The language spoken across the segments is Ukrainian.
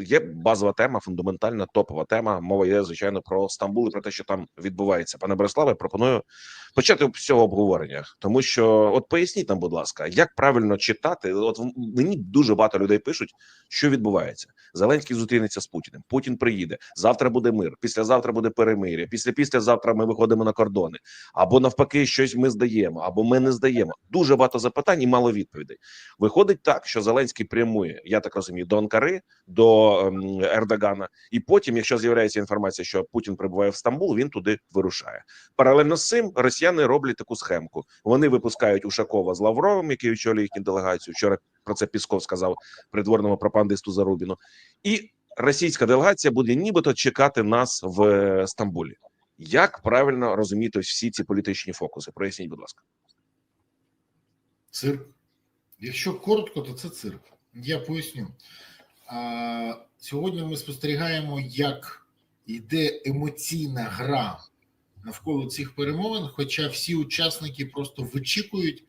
Є базова тема, фундаментальна топова тема. Мова є звичайно про Стамбул і про те, що там відбувається. Пане Бориславе, пропоную почати з цього обговорення, тому що от поясніть нам, будь ласка, як правильно читати. От мені дуже багато людей пишуть, що відбувається. Зеленський зустрінеться з Путіним. Путін приїде. Завтра буде мир. Післязавтра буде перемир'я. Після післязавтра ми виходимо на кордони. Або навпаки, щось ми здаємо, або ми не здаємо. Дуже багато запитань і мало відповідей. Виходить так, що Зеленський прямує, я так розумію, до Анкари, до ем, Ердогана, і потім, якщо з'являється інформація, що Путін прибуває в Стамбул, він туди вирушає. Паралельно з цим росіяни роблять таку схемку. Вони випускають Ушакова з Лавровим, який очолює їхню делегацію. Вчора про це Пісков сказав придворному пропагандисту Зарубіну, і російська делегація буде нібито чекати нас в е, Стамбулі. Як правильно розуміти всі ці політичні фокуси? Проясніть, будь ласка. Цирк. Якщо коротко, то це цирк. Я поясню. Сьогодні ми спостерігаємо, як йде емоційна гра навколо цих перемовин, хоча всі учасники просто вичікують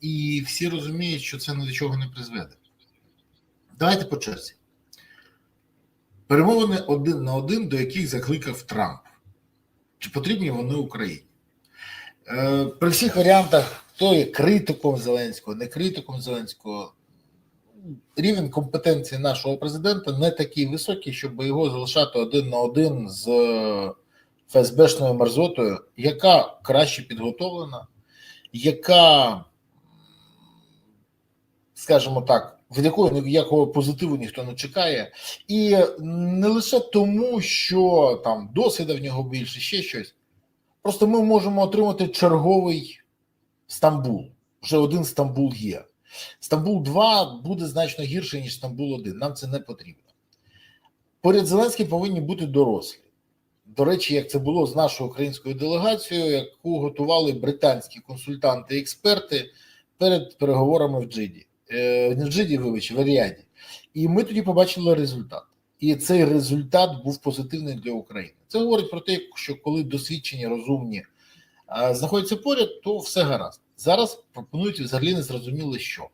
і всі розуміють, що це ні до чого не призведе. Давайте по черзі. Перемовини один на один, до яких закликав Трамп. Чи потрібні вони Україні? Е, При всіх варіантах, хто є критиком Зеленського, не критиком Зеленського, рівень компетенції нашого президента не такий високий, щоб його залишати один на один з ФСБшною мерзотою, яка краще підготовлена, яка, скажімо так, від якої ніякого позитиву ніхто не чекає, і не лише тому, що там досвіду в нього більше, ще щось. Просто ми можемо отримати черговий Стамбул. Вже один Стамбул є. Стамбул 2 буде значно гірше, ніж Стамбул 1. Нам це не потрібно. Поряд Зеленським повинні бути дорослі. До речі, як це було з нашою українською делегацією, яку готували британські консультанти і експерти перед переговорами в Джиді. Е, не в Джиді, вибач, в Аріаді. І ми тоді побачили результат. І цей результат був позитивний для України. Це говорить про те, що коли досвідчені, розумні знаходяться поряд, то все гаразд. Зараз пропонують взагалі не зрозуміло, що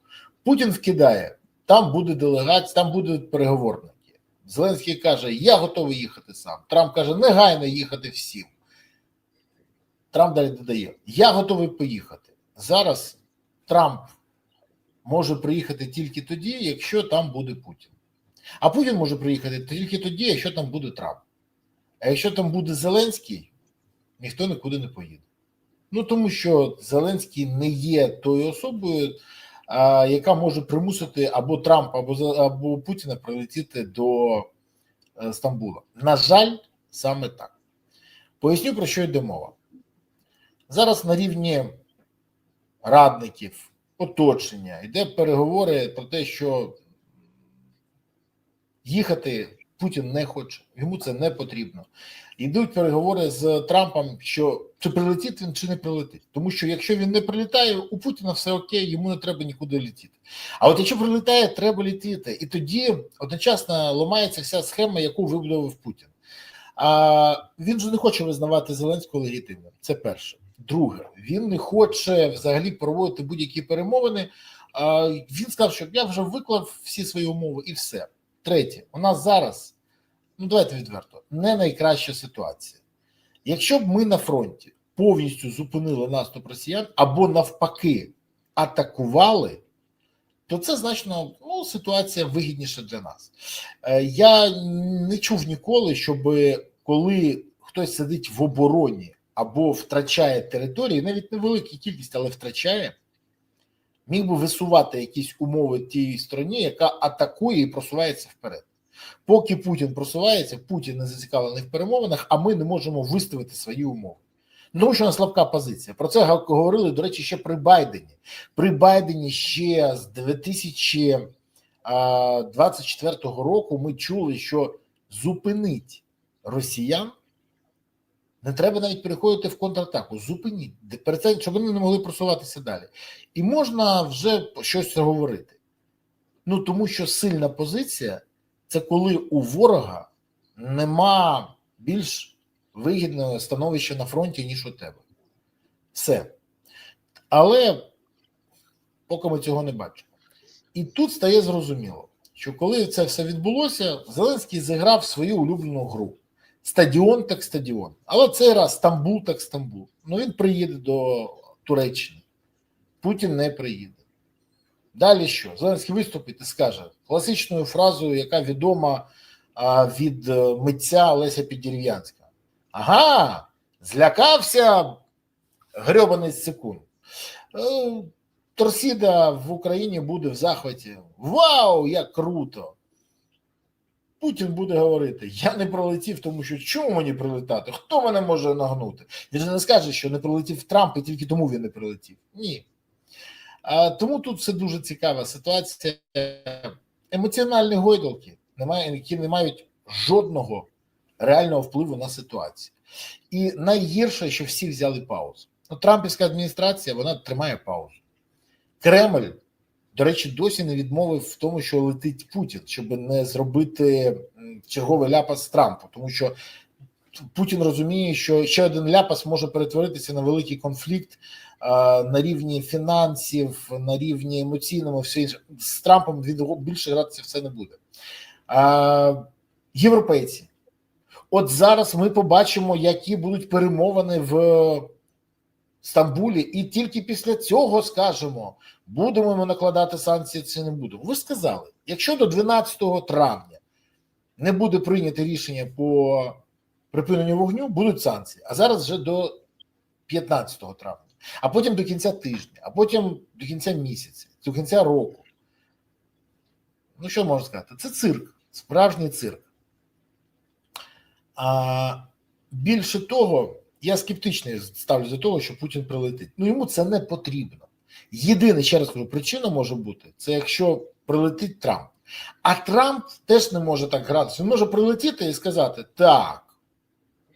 Путін вкидає, там буде делегація, там будуть переговорники. Зеленський каже: Я готовий їхати сам. Трамп каже, негайно їхати всім. Трамп далі додає: Я готовий поїхати. Зараз Трамп може приїхати тільки тоді, якщо там буде Путін. А Путін може приїхати тільки тоді, якщо там буде Трамп. А якщо там буде Зеленський, ніхто нікуди не поїде. Ну тому що Зеленський не є тою особою, а, яка може примусити або Трампа, або або Путіна прилетіти до е, Стамбула. На жаль, саме так. Поясню про що йде мова. Зараз на рівні радників, оточення йде переговори про те, що їхати Путін не хоче, йому це не потрібно. Йдуть переговори з Трампом, що чи прилетить він, чи не прилетить. Тому що якщо він не прилітає, у Путіна все окей, йому не треба нікуди летіти. А от якщо прилітає, треба летіти. І тоді одночасно ламається вся схема, яку вибудував Путін. А він же не хоче визнавати Зеленського легітимним. Це перше. Друге, він не хоче взагалі проводити будь-які перемовини. А, Він сказав, що я вже виклав всі свої умови і все. Третє, у нас зараз, ну давайте відверто, не найкраща ситуація. Якщо б ми на фронті повністю зупинили наступ росіян або навпаки атакували, то це значно ну, ситуація вигідніша для нас. Е, Я не чув ніколи, щоб коли хтось сидить в обороні або втрачає території, навіть невелика кількість, але втрачає, міг би висувати якісь умови тієї стороні, яка атакує і просувається вперед. Поки Путін просувається, Путін не зацікавлений в перемовинах, а ми не можемо виставити свої умови. Тому що у нас слабка позиція. Про це говорили, до речі, ще при Байдені. При Байдені ще з 2024 року ми чули, що зупинить росіян. Не треба навіть переходити в контратаку. Зупиніть перед цим, щоб вони не могли просуватися далі. І можна вже щось говорити. Ну тому що сильна позиція це коли у ворога нема більш вигідного становища на фронті, ніж у тебе. Все. Але поки ми цього не бачимо. І тут стає зрозуміло, що коли це все відбулося, Зеленський зіграв свою улюблену гру. Стадіон так стадіон. Але цей раз Стамбул так Стамбул. Ну він приїде до Туреччини. Путін не приїде. Далі що? Зеленський виступить і скаже класичною фразою, яка відома від е, митця Олеся Піддерев'янська. Ага, злякався грьобаний секунд. Е, Торсіда в Україні буде в захваті. Вау, як круто! Путін буде говорити: я не прилетів, тому що чому мені прилетати? Хто мене може нагнути? Він же не скаже, що не прилетів Трамп, і тільки тому він не прилетів. Ні. Тому тут все дуже цікава ситуація. Емоціональні гойдалки, немає, які не мають жодного реального впливу на ситуацію. І найгірше, що всі взяли паузу. Ну, Трампівська адміністрація вона тримає паузу. Кремль, до речі, досі не відмовив в тому, що летить Путін, щоб не зробити черговий ляпас Трампу, тому що Путін розуміє, що ще один ляпас може перетворитися на великий конфлікт на рівні фінансів, на рівні емоційному. Все з Трампом він більше гратися все не буде. Європейці. От зараз ми побачимо, які будуть перемовини в Стамбулі, і тільки після цього скажемо, будемо ми накладати санкції чи не будемо. Ви сказали, якщо до 12 травня не буде прийнято рішення по припиненню вогню, будуть санкції. А зараз вже до 15 травня, а потім до кінця тижня, а потім до кінця місяця, до кінця року. Ну, що можна сказати? Це цирк, справжній цирк. А більше того, я скептичний ставлю до того, що Путін прилетить. Ну йому це не потрібно. Єдине, ще раз кажу, причина може бути це якщо прилетить Трамп. А Трамп теж не може так гратися. Він може прилетіти і сказати: так,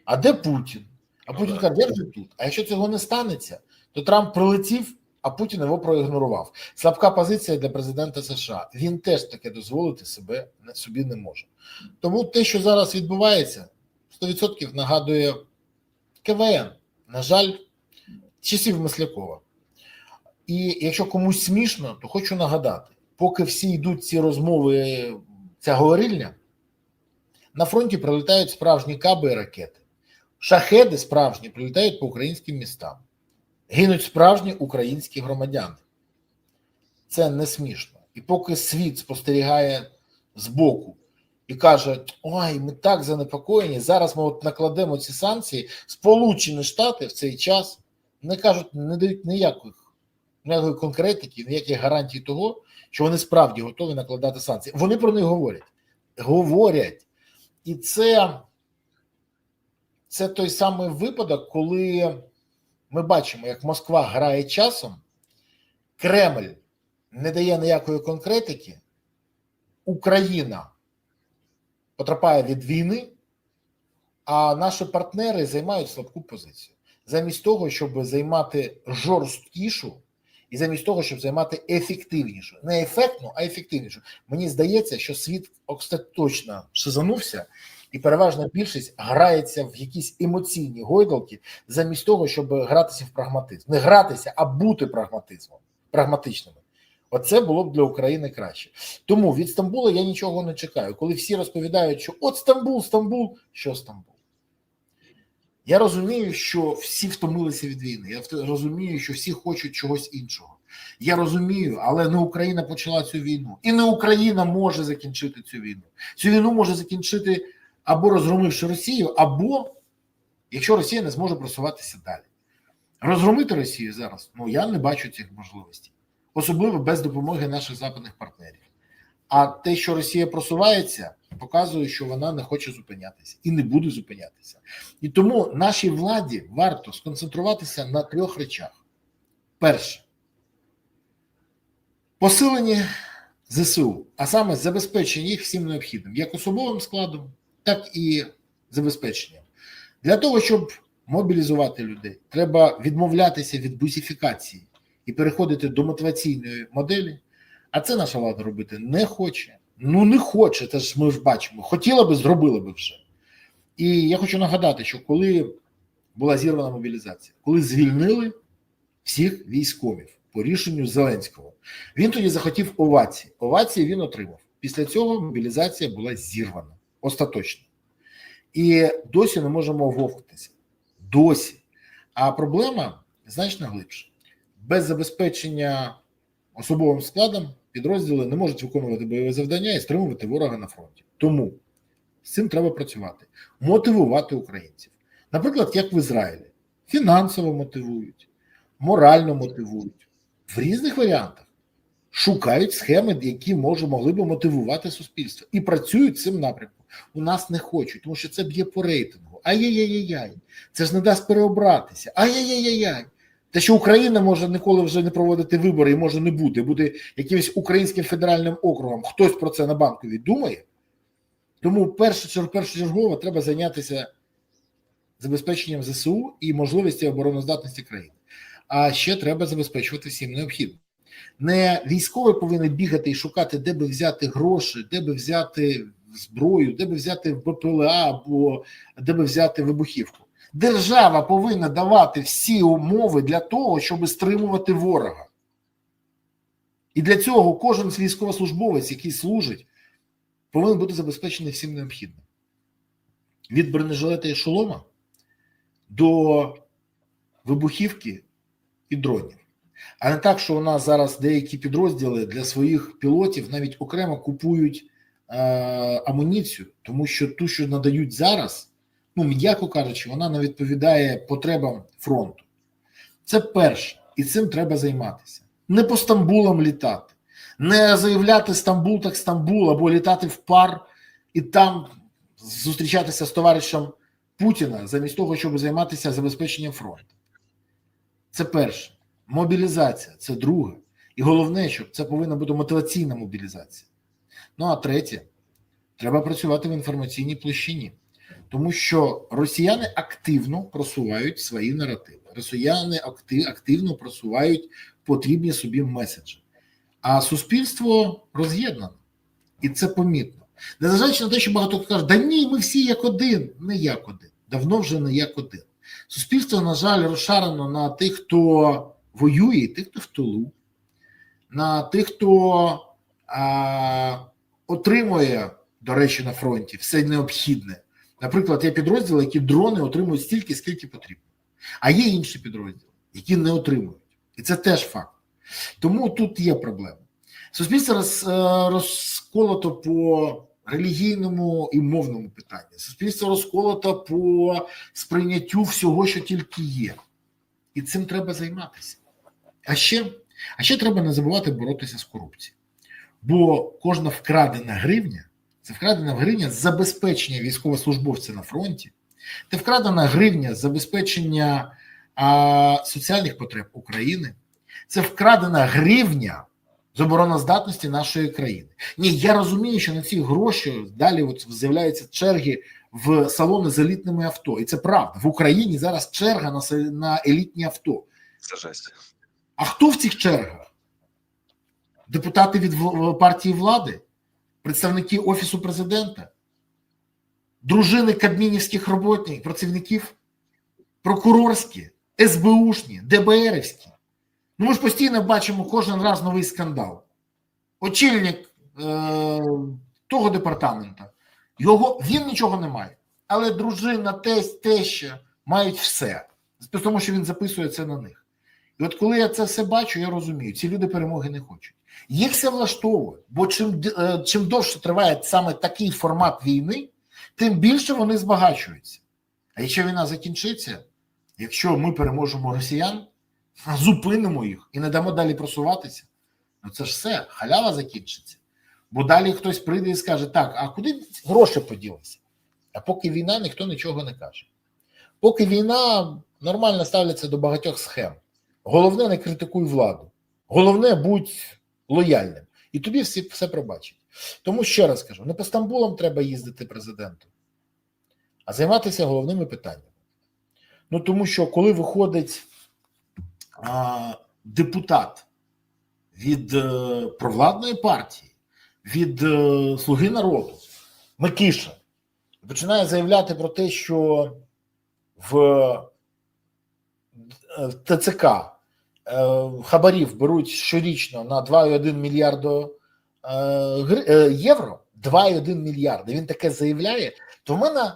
а де Путін? А Ну, Путін каже, я вже тут. А якщо цього не станеться, то Трамп прилетів, а Путін його проігнорував. Слабка позиція для президента США. Він теж таке дозволити себе собі не може. Тому те, що зараз відбувається, 100% нагадує КВН. На жаль, часів Маслякова. І якщо комусь смішно, то хочу нагадати: поки всі йдуть ці розмови, ця говорильня, на фронті прилітають справжні каби і ракети. Шахеди справжні прилітають по українським містам. Гинуть справжні українські громадяни. Це не смішно. І поки світ спостерігає збоку і каже: Ой, ми так занепокоєні, зараз ми от накладемо ці санкції, Сполучені Штати в цей час не кажуть, не дають ніяких ніякої конкретики, ніяких гарантій того, що вони справді готові накладати санкції. Вони про них говорять. Говорять. І це, це той самий випадок, коли ми бачимо, як Москва грає часом, Кремль не дає ніякої конкретики, Україна потрапляє від війни, а наші партнери займають слабку позицію. Замість того, щоб займати жорсткішу, і замість того, щоб займати ефективнішу, не ефектну, а ефективнішу. Мені здається, що світ остаточно шизанувся, і переважна більшість грається в якісь емоційні гойдалки, замість того, щоб гратися в прагматизм. Не гратися, а бути прагматизмом, прагматичними. Оце було б для України краще. Тому від Стамбула я нічого не чекаю. Коли всі розповідають, що от Стамбул, Стамбул, що Стамбул? Я розумію, що всі втомилися від війни. Я розумію, що всі хочуть чогось іншого. Я розумію, але не Україна почала цю війну, і не Україна може закінчити цю війну. Цю війну може закінчити або розгромивши Росію, або якщо Росія не зможе просуватися далі. Розгромити Росію зараз, ну я не бачу цих можливостей, особливо без допомоги наших западних партнерів. А те, що Росія просувається, показує, що вона не хоче зупинятися і не буде зупинятися. І тому нашій владі варто сконцентруватися на трьох речах: перше посилення ЗСУ, а саме забезпечення їх всім необхідним, як особовим складом, так і забезпеченням. Для того, щоб мобілізувати людей, треба відмовлятися від бусифікації і переходити до мотиваційної моделі. А це наша влада робити не хоче. Ну не хоче, це ж ми ж бачимо. Хотіла би, зробила би вже. І я хочу нагадати, що коли була зірвана мобілізація, коли звільнили всіх військових по рішенню Зеленського, він тоді захотів овації. Овації він отримав Після цього мобілізація була зірвана остаточно. І досі не можемо оговтатися. Досі. А проблема значно глибша. Без забезпечення особовим складом підрозділи не можуть виконувати бойове завдання і стримувати ворога на фронті. Тому з цим треба працювати, мотивувати українців. Наприклад, як в Ізраїлі, фінансово мотивують, морально мотивують в різних варіантах. Шукають схеми, які може могли би мотивувати суспільство, і працюють цим напрямком. У нас не хочуть, тому що це б'є по рейтингу. Ай-яй-яй-яй, це ж не дасть переобратися. Ай-яй-яй-яй. Те, що Україна може ніколи вже не проводити вибори і може не бути, бути якимось українським федеральним округом. Хтось про це на банковій думає. Тому першочергово треба зайнятися забезпеченням ЗСУ і можливості обороноздатності країни. А ще треба забезпечувати всім необхідно. Не військовий повинен бігати і шукати, де би взяти гроші, де би взяти зброю, де би взяти БПЛА або де би взяти вибухівку. Держава повинна давати всі умови для того, щоб стримувати ворога. І для цього кожен військовослужбовець, який служить, повинен бути забезпечений всім необхідним. Від бронежилета і шолома до вибухівки і дронів. А не так, що у нас зараз деякі підрозділи для своїх пілотів навіть окремо купують е, амуніцію, тому що ту, що надають зараз, ну м'яко кажучи, вона не відповідає потребам фронту. Це перше, і цим треба займатися. Не по Стамбулам літати, не заявляти Стамбул так Стамбул, або літати в пар і там зустрічатися з товаришем Путіна замість того, щоб займатися забезпеченням фронту. Це перше. Мобілізація це друге. І головне, що це повинна бути мотиваційна мобілізація. Ну а третє, треба працювати в інформаційній площині, тому що росіяни активно просувають свої наративи. Росіяни активно просувають потрібні собі меседжі, а суспільство роз'єднано, і це помітно. Незважаючи на те, що багато хто каже, да ні, ми всі як один, не як один. Давно вже не як один. Суспільство, на жаль, розшарено на тих, хто воює, і тих, хто в тилу, на тих, хто а, отримує, до речі, на фронті все необхідне. Наприклад, є підрозділи, які дрони отримують стільки, скільки потрібно. А є інші підрозділи, які не отримують. І це теж факт. Тому тут є проблема. Суспільство роз, розколото по релігійному і мовному питанню. Суспільство розколото по сприйняттю всього, що тільки є. І цим треба займатися. А ще, а ще треба не забувати боротися з корупцією. Бо кожна вкрадена гривня це вкрадена гривня забезпечення військовослужбовця на фронті, це вкрадена гривня забезпечення а, соціальних потреб України, це вкрадена гривня з обороноздатності нашої країни. Ні, я розумію, що на ці гроші далі от з'являються черги в салони з елітними авто. І це правда. В Україні зараз черга на, на елітні авто. Це жесть. А хто в цих чергах? Депутати від партії влади, представники Офісу президента, дружини кабмінівських роботників, працівників, прокурорські, СБУшні, ДБРівські. Ну, ми ж постійно бачимо кожен раз новий скандал. Очільник е, того департамента, його він нічого не має. Але дружина, тесть, теща мають все, тому що він записує це на них. І от коли я це все бачу, я розумію, ці люди перемоги не хочуть. Їх все влаштовує, бо чим чим довше триває саме такий формат війни, тим більше вони збагачуються. А якщо війна закінчиться, якщо ми переможемо росіян, зупинимо їх і не дамо далі просуватися, ну це ж все, халява закінчиться. Бо далі хтось прийде і скаже: так, а куди гроші поділися? А поки війна, ніхто нічого не каже. Поки війна нормально ставляться до багатьох схем. Головне, не критикуй владу. Головне, будь лояльним. І тобі всі все пробачать. Тому ще раз кажу: не по Стамбулам треба їздити президенту, а займатися головними питаннями. Ну тому що, коли виходить а, депутат від е, провладної партії, від е, Слуги народу, Микиша, починає заявляти про те, що в е, ТЦК хабарів беруть щорічно на 2,1 мільярда е, євро 2,1 мільярда. Він таке заявляє. То в мене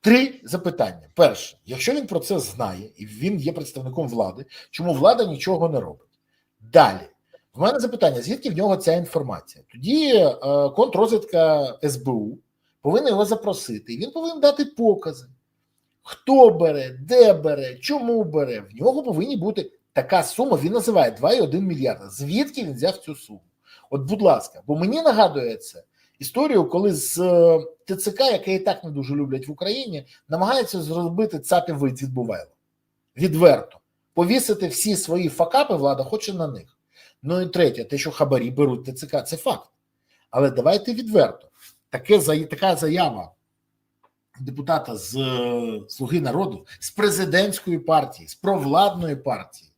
три запитання. Перше, якщо він про це знає і він є представником влади, чому влада нічого не робить? Далі, в мене запитання: звідки в нього ця інформація? Тоді е, контррозвідка СБУ повинна його запросити, і він повинен дати покази. Хто бере, де бере, чому бере. В нього повинні бути така сума. Він називає 2,1 мільярда. Звідки він взяв цю суму? От, будь ласка, бо мені нагадує це історію, коли з е, ТЦК, яке і так не дуже люблять в Україні, намагаються зробити цапів вид відбувайло. Відверто. Повісити всі свої факапи, влада хоче на них. Ну і третє, те, що хабарі беруть ТЦК, це факт. Але давайте відверто. Таке, така заява депутата з е, Слуги народу, з президентської партії, з провладної партії,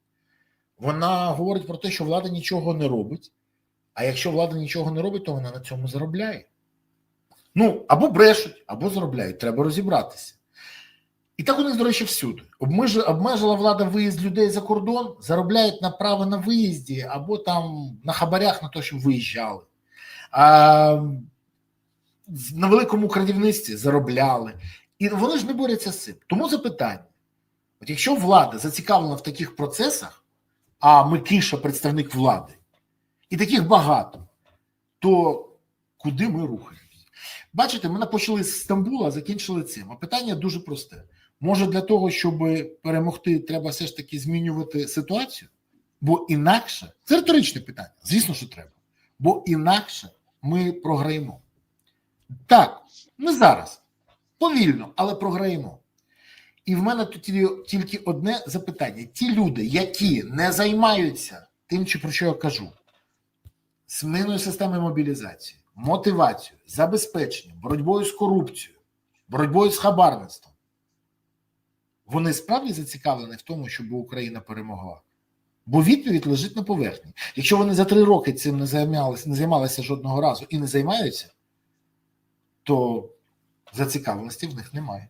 вона говорить про те, що влада нічого не робить. А якщо влада нічого не робить, то вона на цьому заробляє. Ну, або брешуть, або заробляють. Треба розібратися. І так у них, до речі, всюди. Обмежила, влада виїзд людей за кордон, заробляють на право на виїзді, або там на хабарях на те, щоб виїжджали. А, на великому крадівництві заробляли. І вони ж не борються з цим. Тому запитання: от якщо влада зацікавлена в таких процесах, а Микиша представник влади, і таких багато, то куди ми рухаємось? Бачите, ми почали з Стамбула, закінчили цим. А питання дуже просте. Може, для того, щоб перемогти, треба все ж таки змінювати ситуацію? Бо інакше це риторичне питання. Звісно, що треба. Бо інакше ми програємо. Так, не зараз. Повільно, але програємо. І в мене тут тільки одне запитання: ті люди, які не займаються тим, про що я кажу, зміною системи мобілізації, мотивацією, забезпеченням, боротьбою з корупцією, боротьбою з хабарництвом, вони справді зацікавлені в тому, щоб Україна перемогла. Бо відповідь лежить на поверхні. Якщо вони за три роки цим не займалися, не займалися жодного разу і не займаються, то зацікавленості в них немає.